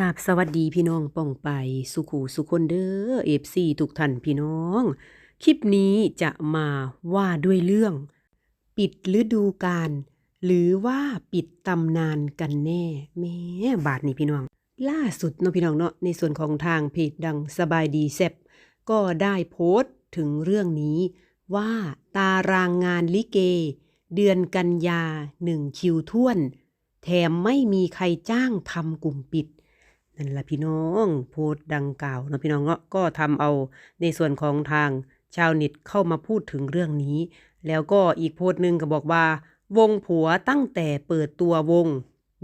กาบสวัสดีพี่น้องป่องไปสุขูสุคนเด้อเอฟซีทุกท่านพี่น้อง คลิปนี้จะมาว่าด้วยเรื่อง ปิดฤดูกาลหรือว่าปิดตำนานกันแน่แม่บาทนี่พี่น้อง ล่าสุดเนาะพี่น้องเนาะในส่วนของทางเพจดังสบายดีแซบก็ได้โพสต์ถึงเรื่องนี้ ว่าตารางงานลิเก เดือนกันยาหนึ่งคิวท่วน แถมไม่มีใครจ้างทำกลุ่มปิด นั่นละพี่น้องโพสต์ดังกล่าวนะพี่น้องเนาะก็ทำเอาในส่วนของทางชาวเน็ตเข้ามาพูดถึงเรื่องนี้ แล้วก็อีกโพสต์หนึ่งก็บอกว่า วงผัวตั้งแต่เปิดตัววง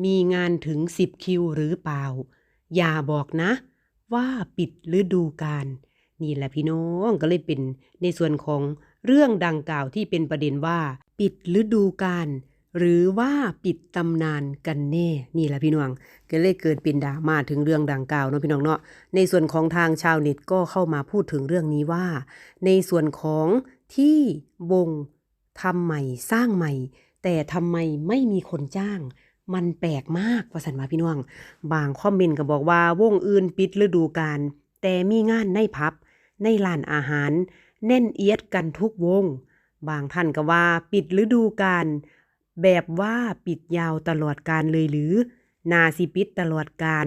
มีงานถึง 10 คิวหรือเปล่า อย่าบอกนะ ว่าปิดฤดูกาลนี่แหละพี่น้องก็เลยเป็นในส่วนของเรื่องดังกล่าวที่เป็นประเด็นว่า ปิดฤดูกาล หรือว่าปิดตำนานกันแน่นี่แหละพี่น้องก็เลยเกิดเป็นดราม่าถึงเรื่องดังกล่าวเนาะพี่น้องเนาะในส่วนของทางชาวเน็ตก็เข้ามาพูดถึงเรื่องนี้ว่า ในส่วนของที่วงทำใหม่สร้างใหม่ แต่ทำไมไม่มีคนจ้าง มันแปลกมากว่าสันว่าพี่น้อง บางคอมเมนต์ก็บอกว่าวงอื่นปิดฤดูกาลแต่มีงานในพับ ในร้านอาหาร แน่นเอียดกันทุกวง บางท่านก็ว่าปิดฤดูกาล แบบว่าปิดยาวตลอดการเลยหรือ นาสิปิดตลอดการ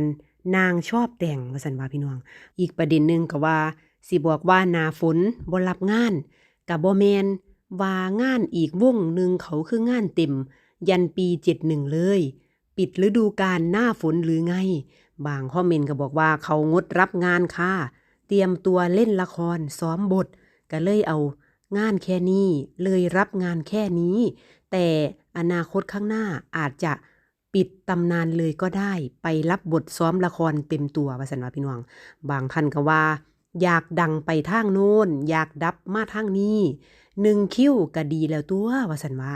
นางชอบแต่งว่าสันว่าพี่น้อง อีกประเด็นหนึ่งก็ว่า สิบอกว่านาฝนบรับงานกับบ่แมนว่างานอีกวงหนึ่งเขาคืองานเต็ม ยันปีเจ็ดหนึ่งเลย ปิดฤดูกาลหน้าฝนหรือไง บางคอมเมนต์ก็บอกว่าเขางดรับงานค่ะ เตรียมตัวเล่นละครซ้อมบท ก็เลยเอางานแค่นี้เลยรับงานแค่นี้ แต่อนาคตข้างหน้าอาจจะปิดตำนานเลยก็ได้ไปรับบทซ้อมละครเต็มตัวว่าสันว่าพี่น้อง บางท่านก็ว่า อยากดังไปทางโน้น อยากดับมาทางนี้หนึ่งคิ้วก็ดีแล้วตัวว่าสันว่า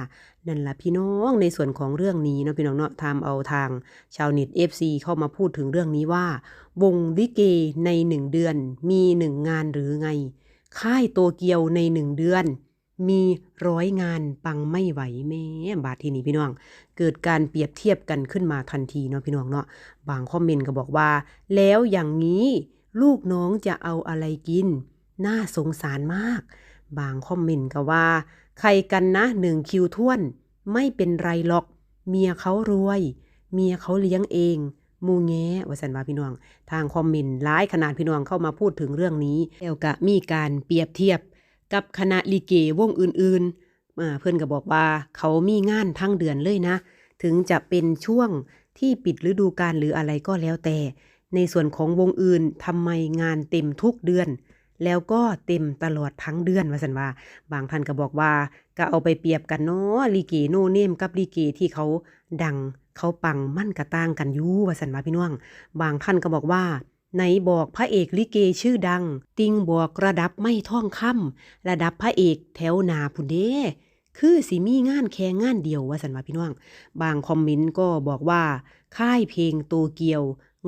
นั่นละพี่น้องในส่วนของเรื่องนี้เนาะพี่น้องเนาะทำเอาทางชาวเน็ต FC เข้ามาพูดถึงเรื่องนี้ว่า วงลิเกในหนึ่งเดือน มีหนึ่งงานหรือไง ค่ายโตเกียวในหนึ่งเดือน มีร้อยงานปังไม่ไหวแม่บาททีนี้พี่น้อง เกิดการเปรียบเทียบกันขึ้นมาทันทีเนาะพี่น้องเนาะบางคอมเมนต์ก็บอกว่า แล้วอย่างนี้ลูกน้องจะเอาอะไรกิน น่าสงสารมาก บางคอมเมนต์ก็ว่า ใครกันนะหนึ่งคิวท่วน ไม่เป็นไรหรอก เมียเขารวย เมียเขาเลี้ยงเองมูแง้ว่าสันว่าพี่น้อง ทางคอมเมนต์หลายขนาดพี่น้องเข้ามาพูดถึงเรื่องนี้แล้วก็มีการเปรียบเทียบ กับคณะลิเกวงอื่นๆอ่าเพื่อนก็บอกว่าเขามีงานทั้งเดือนเลยนะ ถึงจะเป็นช่วงที่ปิดฤดูกาลหรืออะไรก็แล้วแต่ ในส่วนของวงอื่นทำไมงานเต็มทุกเดือน แล้วก็เต็มตลอดทั้งเดือนว่าสันว่า บางท่านก็บอกว่าก็เอาไปเปรียบกันเนาะลิเกโนเนมกับลิเกที่เขาดังเขาปังมั่นกระต่างกันยู่ว่าสันว่าพี่น้อง บางท่านก็บอกว่า ไหนบอกพระเอกลิเกชื่อดัง ติงบอกระดับไม่ท่องคำระดับพระเอกแถวนาพุนเด้คือสิมีงานแค่งานเดียวว่าสันว่าพี่น้อง บางคอมเมนต์ก็บอกว่า ค่ายเพลงโตเกียว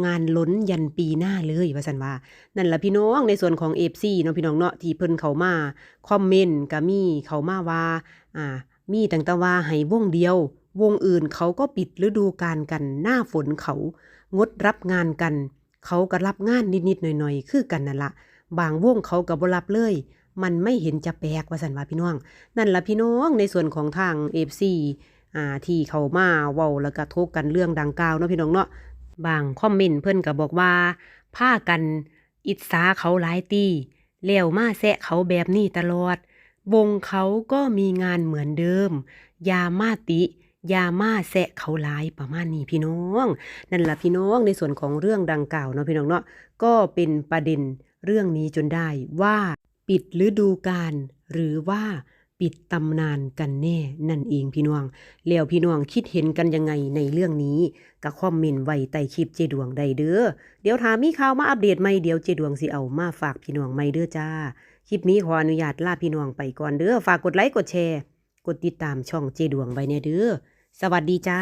งานล้นยันปีหน้าเลยว่าสันว่า นั่นละพี่น้องในส่วนของเอฟซีเนาะพี่น้องเนาะที่เพิ่นเขามาคอมเมนต์ก็มีเขามาว่าอ่า มีตั้งต่ว่าให้วงเดียว วงอื่นเขาก็ปิดฤดูกาลกันหน้าฝนเขางดรับงานกัน เขาก็รับงานนิดๆหน่อยๆ คือกันนั่นละบางวงเขาก็บ่รับเลย มันไม่เห็นจะแปลกว่าสันว่าพี่น้อง นั่นละพี่น้องในส่วนของทางเอฟซีอ่าที่เขามาเว้าแล้วก็ทกกันเรื่องดังกล่าวเนาะพี่น้องเนาะบางคอมเมนต์เพิ่อนก็บอกว่าพากันอิจฉาเขาหลายตีแล้วมาแซะเขาแบบนี้ตลอด วงเขาก็มีงานเหมือนเดิมอยามาติ ยามาแซะเขาหลายประมาณนี้พี่น้อง นั่นแหละพี่น้องในส่วนของเรื่องดังกล่าวเนาะพี่น้องเนาะก็เป็นประเด็นเรื่องนี้จนได้ว่าปิดฤดูกาลหรือว่าปิดตำนานกันแน่นั่นเองพี่น้องแล้วพี่น้องคิดเห็นกันยังไงในเรื่องนี้ก็คอมเมนต์ไว้ใต้คลิปเจดวงใดเด้อเดี๋ยวถามมีข่าวมาอัปเดตใหมเดี๋ยวเจดวงสิเอามาฝากพี่น้องใหม่เด้อจ้า คลิปนี้ขออนุญาตลาพี่น้องไปก่อนเด้อฝากกดไลค์กดแชร์ กดติดตามช่องเจดวงไว้แน่เด้อ สวัสดีจ้า